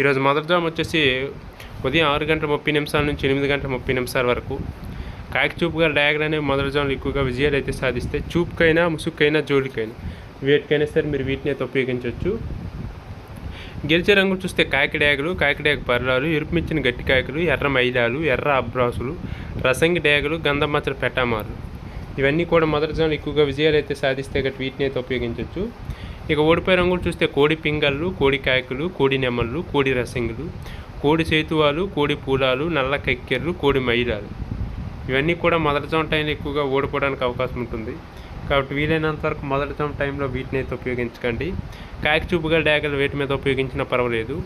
ఈరోజు మొదటి జామ్ వచ్చేసి ఉదయం ఆరు గంటల ముప్పై నిమిషాల నుంచి ఎనిమిది గంటల ముప్పై నిమిషాల వరకు. కాకి చూపుగా డయాగ్ర అనేవి మొదటి జాములు ఎక్కువగా విజయాలు అయితే సాధిస్తే చూపుకైనా ముసుక్కైనా జోలికైనా వేటికైనా సరే మీరు వీటిని అయితే ఉపయోగించవచ్చు. గెలిచే రంగు చూస్తే కాకి డేగలు కాకి డేగ పర్లాలు ఎరుపుమిచ్చిన గట్టి కాయకులు ఎర్ర మైదాలు ఎర్ర అబ్రాసులు రసంగి డేగలు గంధం మచ్చల పెట్టామారు ఇవన్నీ కూడా మొదటి జాములు ఎక్కువగా విజయాలు అయితే సాధిస్తే గట్టి వీటిని అయితే ఉపయోగించవచ్చు. ఇక ఓడిపోయే రంగులు చూస్తే కోడి పింగళ్ళు కోడి కాయకులు కోడి నెమళ్ళు కోడి రసింగులు కోడి చేతువాలు కోడి పూలాలు నల్ల కక్కెర్లు కోడి మైలాలు. ఇవన్నీ కూడా మొదటి జామ టైంలో ఎక్కువగా ఓడిపోవడానికి అవకాశం ఉంటుంది. కాబట్టి వీలైనంత వరకు మొదటి జామ టైంలో వీటిని అయితే ఉపయోగించకండి. కాకి చూపుగా డాగలు వేటి మీద ఉపయోగించినా పర్వాలేదు.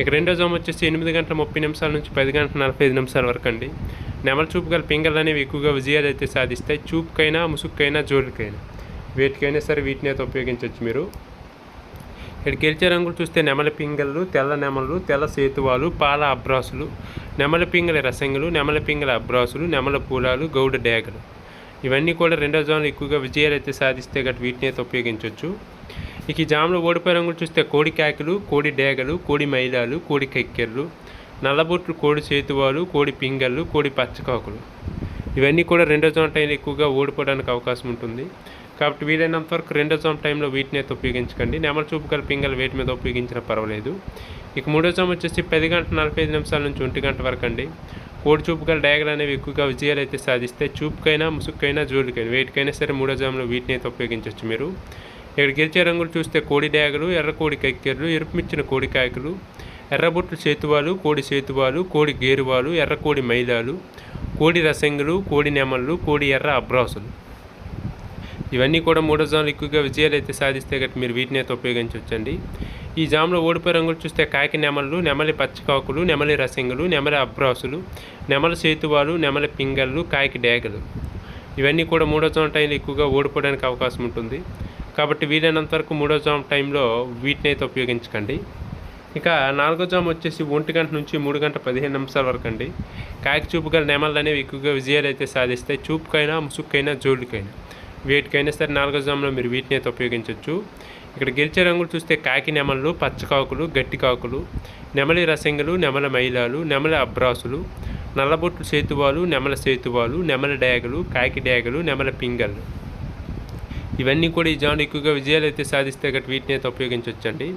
ఇక రెండో జామ వచ్చేసి ఎనిమిది గంటల ముప్పై నిమిషాల నుంచి పది గంటల నలభై ఐదు నిమిషాల వరకు అండి. నెమల చూపు గల పింగళ్ళు అనేవి ఎక్కువగా విజయాలు అయితే సాధిస్తాయి. చూపుకైనా ముసుక్కైనా జోలికైనా. వేటికైనా సరే వీటిని అయితే ఉపయోగించవచ్చు మీరు. ఇక్కడ గెలిచే రంగులు చూస్తే నెమల పింగళ్ళు తెల్ల నెమలు తెల్ల సేతువాలు పాల అబ్రాసులు నెమల పింగళ రసంగులు నెమల పింగళ అబ్రాసులు నెమల పూలాలు గౌడ డేగలు. ఇవన్నీ కూడా రెండో జాములు ఎక్కువగా విజయాలు అయితే సాధిస్తే గట్ వీటిని అయితే ఉపయోగించవచ్చు. ఇక ఈ జాములో ఓడిపోయే రంగులు చూస్తే కోడి కాకులు కోడి డేగలు కోడి మైలాలు కోడి కక్కెర్లు నల్లబొట్లు కోడి సేతువాలు కోడి పింగళ్ళు కోడి పచ్చకాకులు. ఇవన్నీ కూడా రెండో జోన్ టైంలో ఎక్కువగా ఓడిపోవడానికి అవకాశం ఉంటుంది. కాబట్టి వీలైనంత వరకు రెండో జామ్ టైంలో వీటిని అయితే ఉపయోగించకండి. నెమల చూపు గల పింగల్ వేటి మీద ఉపయోగించినా పర్వాలేదు. ఇక మూడో జామ్ వచ్చేసి పది గంటల నలభై ఐదు నిమిషాల నుంచి ఒంటి గంట వరకు అండి. కోడి చూపు గల డయాగలు అనేవి ఎక్కువగా విజయాలు అయితే సాధిస్తే చూపుకైనా ముసుగుకైనా జోలికైనా వేటికైనా సరే మూడో జామ్లో వీటిని అయితే ఉపయోగించవచ్చు మీరు. ఇక్కడ గెలిచే రంగులు చూస్తే కోడి డయాగలు ఎర్ర కోడి కక్కెర్లు ఎరుపుమిచ్చిన కోడి కాయకులు ఎర్రబొట్లు చేతువాలు కోడి చేతువాలు కోడి గేరువాలు ఎర్ర కోడి మైలాలు కోడి రసంగులు కోడి నెమళ్ళు కోడి ఎర్ర అబ్రాసులు. ఇవన్నీ కూడా మూడో జాములు ఎక్కువగా విజయాలు అయితే సాధిస్తే గట్టి మీరు వీటిని అయితే ఉపయోగించవచ్చండి ఈ జాములో ఓడిపోయే రంగులు చూస్తే కాకి నెమళ్ళు నెమలి పచ్చికాకులు నెమలి రసింగులు నెమలి అబ్రాసులు నెమలి సేతువాలు నెమలి పింగళ్ళు కాకి డేగలు. ఇవన్నీ కూడా మూడో జామ టైంలో ఎక్కువగా ఓడిపోవడానికి అవకాశం ఉంటుంది. కాబట్టి వీలైనంత వరకు మూడో జామ్ టైంలో వీటిని అయితే ఉపయోగించకండి. ఇక నాలుగో జామ్ వచ్చేసి ఒంటి గంట నుంచి మూడు గంట పదిహేను నిమిషాల వరకు అండి. కాకి చూపు గల నెమళ్ళు అనేవి ఎక్కువగా విజయాలు అయితే సాధిస్తాయి చూపుకైనా ముసుక్కైనా జోలికైనా వేటికైనా సరే నాలుగో జాములో మీరు వీటిని అయితే ఉపయోగించవచ్చు ఇక్కడ గెలిచే రంగులు చూస్తే కాకి నెమళ్ళు పచ్చకాకులు గట్టి కాకులు నెమలి రసంగులు నెమల మైలాలు నెమల అబ్రాసులు నల్లబొట్లు సేతువాలు నెమల సేతువాలు నెమల డ్యాగలు కాకి డేగలు నెమల పింగళ్ళు ఇవన్నీ కూడా ఈ జాములు ఎక్కువగా విజయాలు అయితే సాధిస్తే గట్టి వీటిని అయితే ఉపయోగించవచ్చండి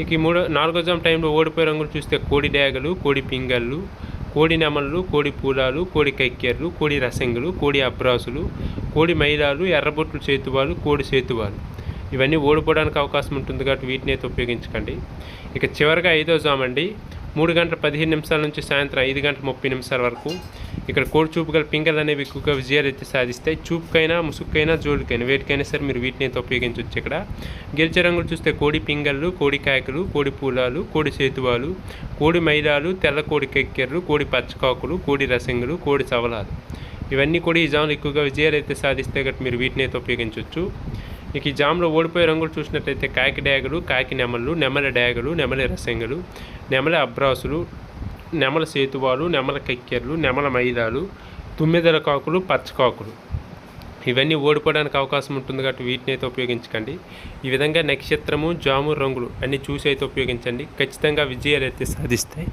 ఇక ఈ మూడో నాలుగో జామ్ టైంలో ఓడిపోయే రంగులు చూస్తే కోడి డేగలు కోడి పింగళ్ళు కోడి నెమళ్ళు కోడి పూలాలు కోడి కక్కెర్లు కోడి రసంగులు కోడి అబ్రాసులు కోడి మైలాలు ఎర్రబొట్లు చేతువాలు కోడి చేతువాలు. ఇవన్నీ ఓడిపోవడానికి అవకాశం ఉంటుంది కాబట్టి వీటిని అయితే ఉపయోగించకండి. ఇక చివరిగా ఐదో జామండి మూడు గంటల పదిహేను నిమిషాల నుంచి సాయంత్రం ఐదు గంటల ముప్పై నిమిషాల వరకు ఇక్కడ కోడి చూపు గల పింగల్ అనేవి ఎక్కువగా విజయాలు అయితే సాధిస్తాయి. చూపుకైనా ముసుగుకైనా జోలికైనా వేటికైనా సరే మీరు వీటిని అయితే ఉపయోగించవచ్చు ఇక్కడ. గెలిచే రంగులు చూస్తే కోడి పింగళ్ళు కోడి కాయకులు కోడి పూలాలు కోడి సేతువాలు కోడి మైలాలు తెల్ల కోడి కెక్కెర్లు కోడి పచ్చకాకులు కోడి రసంగులు కోడి సవలాలు. ఇవన్నీ కూడా ఈ జాములు ఎక్కువగా విజయాలు అయితే సాధిస్తే కాబట్టి మీరు వీటిని అయితే ఉపయోగించవచ్చు ఇక ఈ జామ్లో ఓడిపోయే రంగులు చూసినట్లయితే కాకి డ్యాగులు కాకి నెమళ్ళు నెమల డ్యాగులు నెమలి రసంగులు నెమల అబ్రాసులు నెమల సేతువాలు నెమల కక్కెర్లు నెమల మైదాలు తుమ్మెదల కాకులు పచ్చకాకులు ఇవన్నీ ఓడిపోవడానికి అవకాశం ఉంటుంది కాబట్టి వీటిని అయితే ఉపయోగించకండి. ఈ విధంగా నక్షత్రము జాము రంగులు అన్నీ చూసి అయితే ఉపయోగించండి. ఖచ్చితంగా విజయాలు అయితే సాధిస్తాయి.